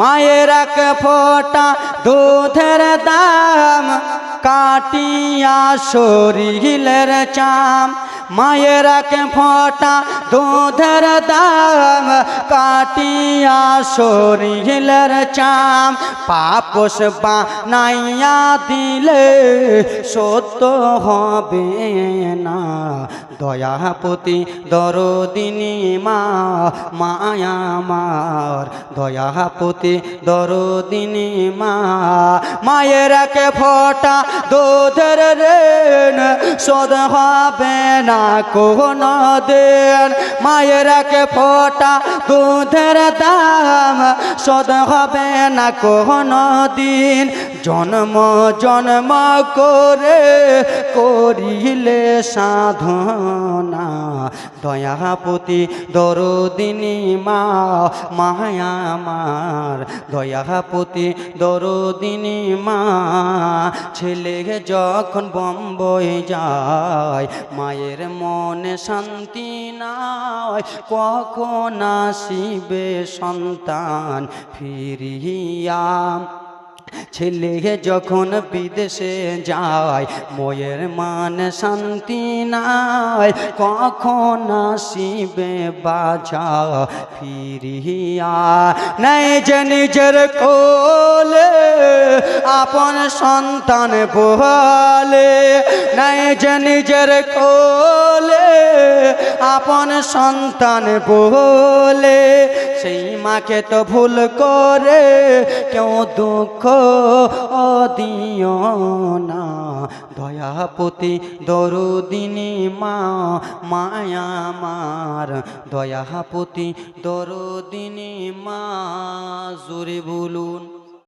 মায়ের এক ফোঁটা দুধের দাম, কাটিয়া শরীরের চাম। মায়ের এক ফোঁটা দুধের দাম, কাটিয়া শরীরের চাম। পাপস বানাইয়া দিলে সত্য হবে না। দয়াপতি দরদিনী মা, মায়া মার। দয়াপতি দরদিনী মা, মায়ের কে ফোটা দুধের রেন শোধ হবে না কোন দিন। মায়ের কে ফোটা দুধের দাম। শোধ হবে না কোন দিন। জন্ম জন্ম করে করিলে সাধনা। দয়াপতি দরদিনী মা, মায়া মার। দয়াপতি দরদিনী মা, ছেলে যখন বম্বই যায়, মায়ের মনে শান্তি নাই। কখন আসিবে সন্তান ফিরিয়া? ছেলে যখন বিদেশে যায়, ময়ের মান শান্তি নাই, কখন আসিবে বাজা ফিরিয়া? নাই যে নিজের কোলে আপন সন্তান বলে নাই যে নিজের কোলে আপন সন্তান সেই মাকে তো ভুল করে, কেউ দুঃখ দিও না। দয়াপতি দরুদিনী মা, মায়া মার। দয়াপতি দরুদিনী মা জুড়ে বলুন।